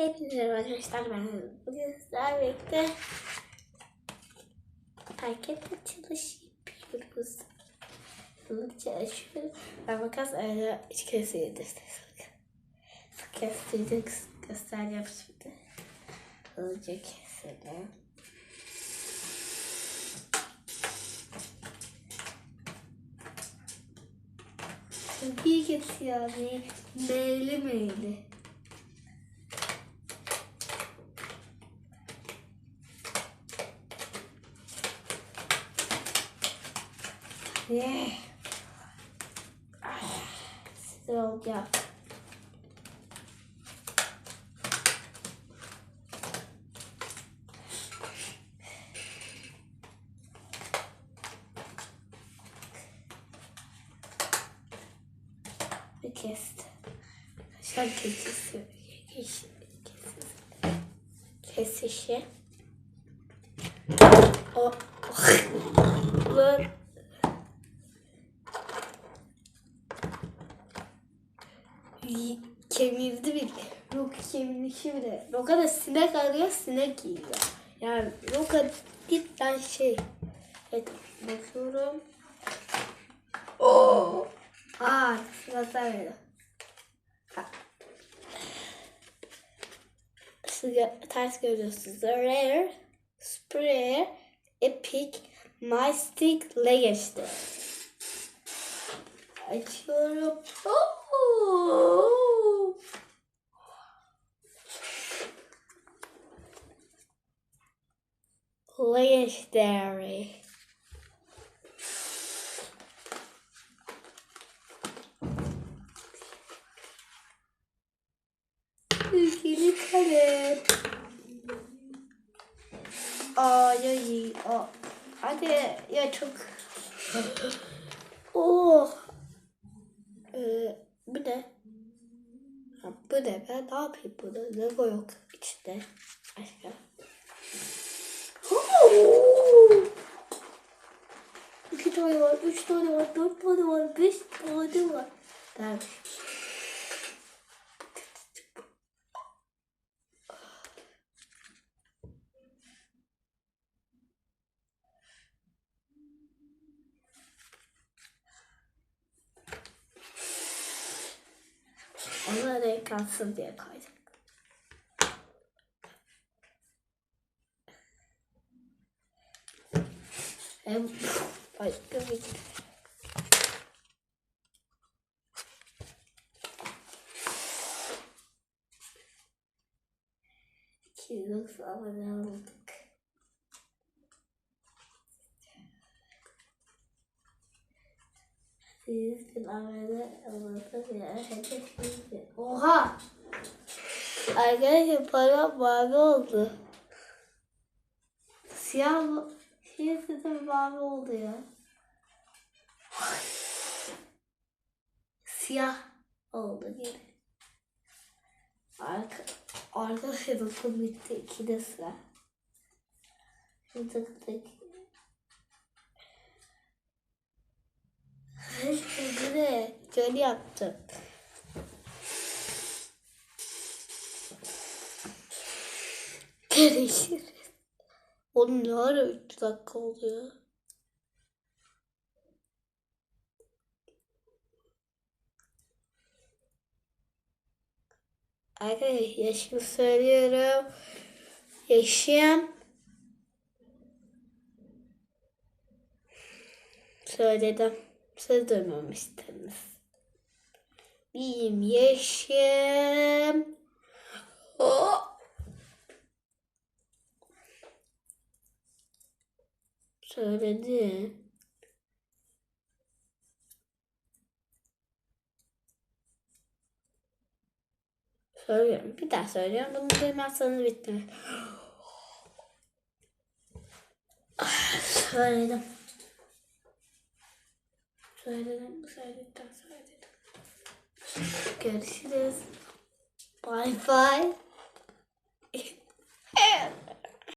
Hepinize merhaba arkadaşlar ben bugün sizlerle birlikte hareket açılış yapıyoruz. Hızlıca açıyoruz. Ben makas arada üç kere sıyırdı işte. Kestirdim göstereceğim şimdi. Hızlıca keselim. İyi kesiyor abi. Meyli meyli. Yeah. Size olacak. Ve kesti. Kes- Kesişi. O. Lan. Y- Kemirdi bile. Yok kemirişi bile. Roka da sinek arıyor sinek yiyor. Yani Roka cidden şey. Evet bakıyorum. Oo. Aa sırası verdi. Siz ters görüyorsunuz. Rare, Spray, Epic, Mystic, Legacy. Açıyorum. Oo. Legendary. Ülkeli kalem. Aa ya iyi. Aa. Hadi ya çok. Oh. Ee, bu ne? Ha, bu ne? Ben ne yapayım bunu? Ne yok içinde? Başka. İki tane var, üç tane var, dört tane var, beş tane var. Dermiş. Ona renk kalsın diye koydum. Hem başka bir Kilos abone Siz bir abone olursa bir hedef. Oha! Arkadaşlar para mavi oldu. Siyah mı? Şey sizin mavi oldu ya. Siyah oldu yine. Arka, arkadaşlar okul bitti. İkide sıra. Şimdi de şöyle yaptım. Görüşürüz. Oğlum ne ara 3 dakika oluyor? Arkadaşlar yaşımı söylüyorum. Yaşım söyledim. Söz duymamıştınız. Benim yaşım oh. Söyledi. Söylüyorum. Bir daha söylüyorum. Bunu duymazsanız bitti. Söyledim. Söyledim, söyledim, söyledim. Görüşürüz. Bye bye.